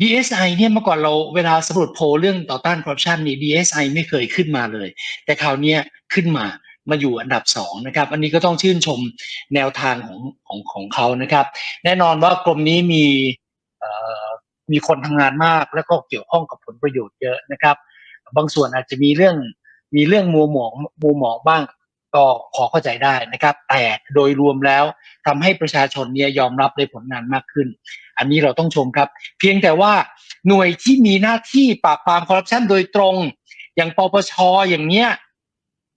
DSI เนี่ยเมื่อก่อนเราเวลาสำรวจโพลเรื่องต่อต้านคอร์รัปชันนี่ DSI ไม่เคยขึ้นมาเลย แต่คราวนี้ขึ้นมามาอยู่อันดับสองนะครับอันนี้ก็ต้องชื่นชมแนวทางของของของเขานะครับ แน่นอนว่ากรมนี้มีมีคนทำงานมากแล้วก็เกี่ยวข้องกับผลประโยชน์เยอะนะครับ บางส่วนอาจจะมีเรื่องมีเรื่องมัวหมองมัวหมองบ้าง ก็พอเข้าใจได้นะครับ แต่โดยรวมแล้วทำให้ประชาชนเนี่ยยอมรับในผลงานมากขึ้น อันนี้เราต้องชมครับ เพียงแต่ว่าหน่วยที่มีหน้าที่ปราบปรามคอร์รัปชันโดยตรง อย่างปปชอย่างเนี้ย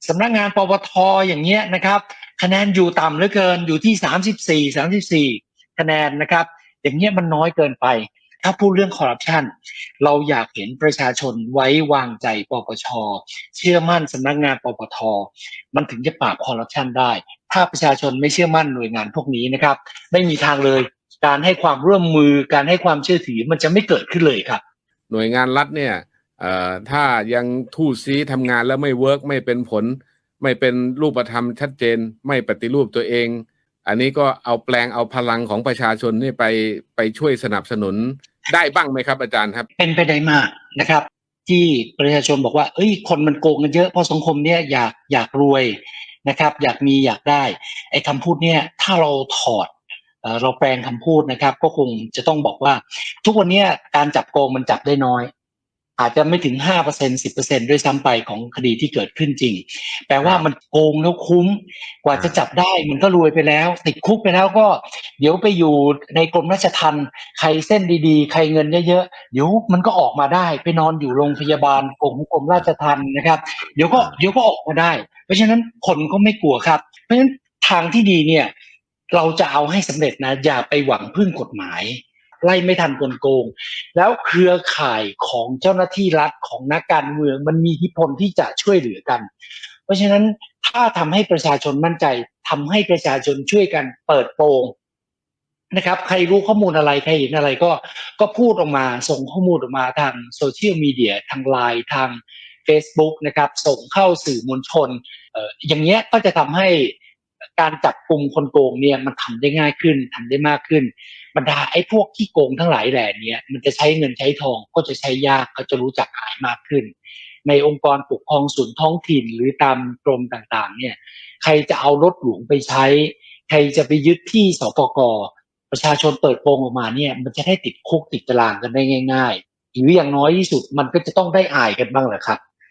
สำนักงานปปทอย่างเงี้ยนะครับ คะแนนอยู่ต่ำเหลือเกินอยู่ที่สามสิบสี่สามสิบสี่คะแนนนะครับ อย่างเงี้ยมันน้อยเกินไป ถ้าพูดเรื่องคอร์รัปชันเราอยากเห็นประชาชนไว้วางใจปปช เชื่อมั่นสำนักงานปปท มันถึงจะปราบคอร์รัปชันได้ ถ้าประชาชนไม่เชื่อมั่นหน่วยงานพวกนี้นะครับ ไม่มีทางเลย การให้ความร่วมมือการให้ความเชื่อถือมันจะไม่เกิดขึ้นเลยครับ หน่วยงานรัฐเนี่ยถ้ายังทู่ซีทำงานแล้วไม่เวิร์กไม่เป็นผล ไม่เป็นรูปธรรมชัดเจน ไม่ปฏิรูปตัวเอง อันนี้ก็เอาแปลงเอาพลังของประชาชนนี่ไปไปช่วยสนับสนุน ได้บ้างไหมครับ อาจารย์ครับ เป็นไปได้มากนะครับ ที่ประชาชนบอกว่าเอ้ยคนมันโกงกันเยอะเพราะสังคมเนี่ยอยากอยากรวยนะครับ อยากมีอยากได้ไอ้คำพูดเนี่ยถ้าเราถอดเราแปลงคำพูดนะครับ ก็คงจะต้องบอกว่า ทุกวันนี้การจับโกงมันจับได้น้อย อาจจะไม่ถึงห้าเปอร์เซ็นสิบเปอร์เซ็นด้วยซ้ำไปของคดีที่เกิดขึ้นจริง แปลว่ามันโกงแล้วคุ้ม กว่าจะจับได้มันก็รวยไปแล้ว ติดคุกไปแล้วก็ เดี๋ยวไปอยู่ในกรมราชทัณฑ์ใครเส้นดีๆ ใครเงินเยอะๆเดี๋ยวมันก็ออกมาได้ ไปนอนอยู่โรงพยาบาลกรมกรมราชทัณฑ์นะครับ เดี๋ยวก็เดี๋ยวก็ออกมาได้ เพราะฉะนั้นคนก็ไม่กลัวครับ เพราะฉะนั้นทางที่ดีเนี่ย เราจะเอาให้สำเร็จนะ อย่าไปหวังพึ่งกฎหมาย ไล่ไม่ทันกลโกง แล้วเครือข่ายของเจ้าหน้าที่รัฐของนักการเมืองมันมีอิทธิพลที่จะช่วยเหลือกัน เพราะฉะนั้นถ้าทำให้ประชาชนมั่นใจทำให้ประชาชนช่วยกันเปิดโปงนะครับ ใครรู้ข้อมูลอะไร ใครเห็นอะไรก็ก็พูดออกมา ส่งข้อมูลออกมาทางโซเชียลมีเดียทางไลน์ทาง Facebook นะครับ ส่งเข้าสื่อมวลชนอออย่างเงี้ยก็จะทำให้ การจับกลุ่มคนโกงเนี่ยมันทำได้ง่ายขึ้นทำได้มากขึ้น บรรดาไอ้พวกที่โกงทั้งหลายแหล่เนี้ยมันจะใช้เงินใช้ทองก็จะใช้ยากเขาจะรู้จักหายมากขึ้น ในองค์กรปกครองส่วนท้องถิ่นหรือตามกรมต่างๆ เนี่ยใครจะเอารถหลวงไปใช้ ใครจะไปยึดที่สปกประชาชนเปิดโปงออกมาเนี่ยมันจะได้ติดคุกติดตารางกันได้ง่าย ๆ หรืออย่างน้อยที่สุดมันก็จะต้องได้อายกันบ้างแหละครับ